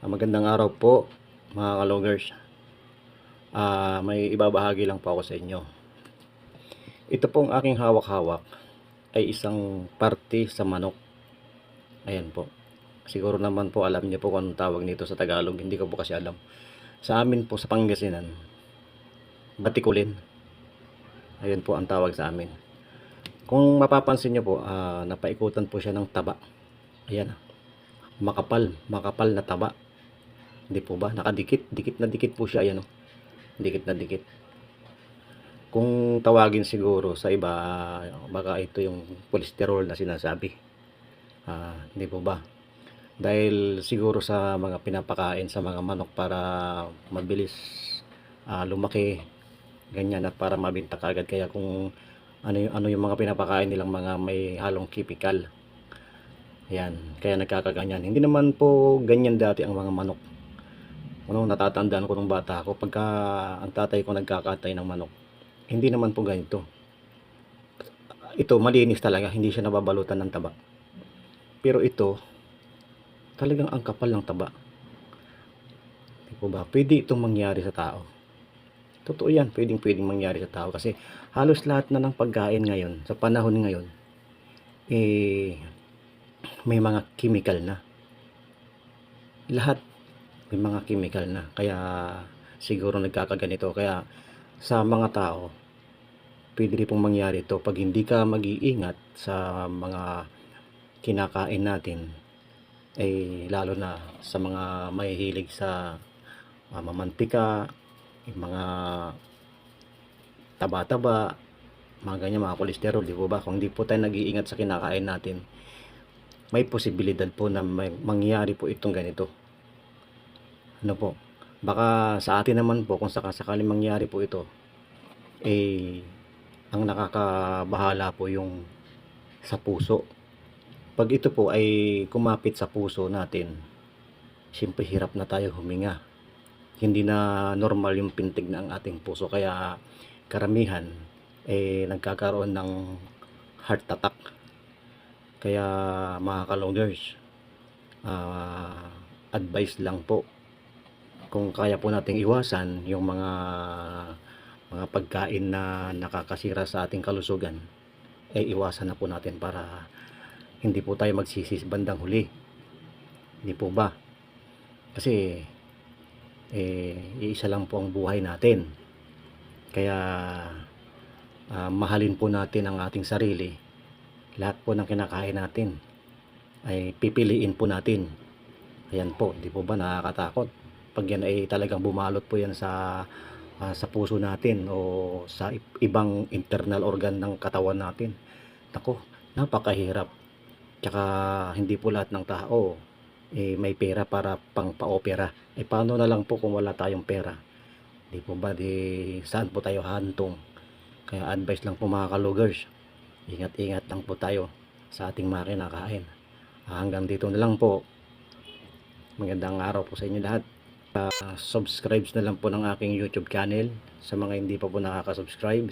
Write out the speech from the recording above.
Ah, magandang araw po mga kalogers. Ah, may ibabahagi lang po ako sa inyo. Ito pong aking hawak-hawak ay isang parte sa manok. Ayan po. Siguro naman po alam niyo po kung anong tawag nito sa Tagalog. Hindi ko po kasi alam. Sa amin po sa Pangasinan, batikulin. Ayan po ang tawag sa amin. Kung mapapansin niyo po, ah, napaikutan po siya ng taba. Ayan. Makapal, makapal na taba. Hindi po ba? Nakadikit, dikit na dikit po siya. Ayan o. Dikit na dikit. Kung tawagin siguro sa iba, ah, baka ito yung cholesterol na sinasabi. Ah, hindi po ba? Dahil siguro sa mga pinapakain sa mga manok para mabilis ah, lumaki, ganyan at para mabinta kagad. Kaya kung ano yung, ano yung mga pinapakain nilang mga may halong chemical. Yan, kaya nagkakaganyan. Hindi naman po ganyan dati ang mga manok. Ano, natatandaan ko nung bata ako, pagka ang tatay ko nagkakatay ng manok, hindi naman po ganito. Ito, malinis talaga, hindi siya nababalutan ng taba. Pero ito, talagang ang kapal ng taba. Di po ba? Pwede itong mangyari sa tao. Totoo yan, pwedeng pwedeng mangyari sa tao kasi halos lahat na ng pagkain ngayon, sa panahon ngayon, eh, may mga chemical na. Lahat may mga chemical na. Kaya siguro nagkakaganito. Kaya sa mga tao, pwede rin pong mangyari ito pag hindi ka mag-iingat sa mga kinakain natin eh lalo na sa mga mahihilig sa uh, mamantika yung mga taba-taba mga ganyan mga kolesterol di po ba kung hindi po tayo nag-iingat sa kinakain natin may posibilidad po na may mangyari po itong ganito ano po? Baka sa atin naman po kung sakasakali mangyari po ito eh ang nakakabahala po yung sa puso. Pag ito po ay kumapit sa puso natin siyempre hirap na tayo huminga. Hindi na normal yung pintig ng ating puso. Kaya karamihan eh nagkakaroon ng heart attack. Kaya mga kalongers ah, advice lang po kung kaya po nating iwasan yung mga mga pagkain na nakakasira sa ating kalusugan eh iwasan na po natin para hindi po tayo magsisi bandang huli. Hindi po ba? Kasi eh iisa lang po ang buhay natin. Kaya ah, mahalin po natin ang ating sarili. Lahat po ng kinakain natin ay pipiliin po natin. Ayan po di po ba nakakatakot pag yan ay talagang bumalot po yan sa ah, sa puso natin o sa ibang internal organ ng katawan natin. Nako napakahirap. Tsaka hindi po lahat ng tao eh, may pera para pang pa-opera. Eh paano na lang po kung wala tayong pera? Di po ba di saan po tayo hantong kaya advice lang po mga kalugers ingat-ingat lang po tayo sa ating mga kinakain Ah, hanggang dito na lang po. Magandang araw po sa inyo lahat Ah, subscribe na lang po ng aking youtube channel sa mga hindi pa po nakaka-subscribe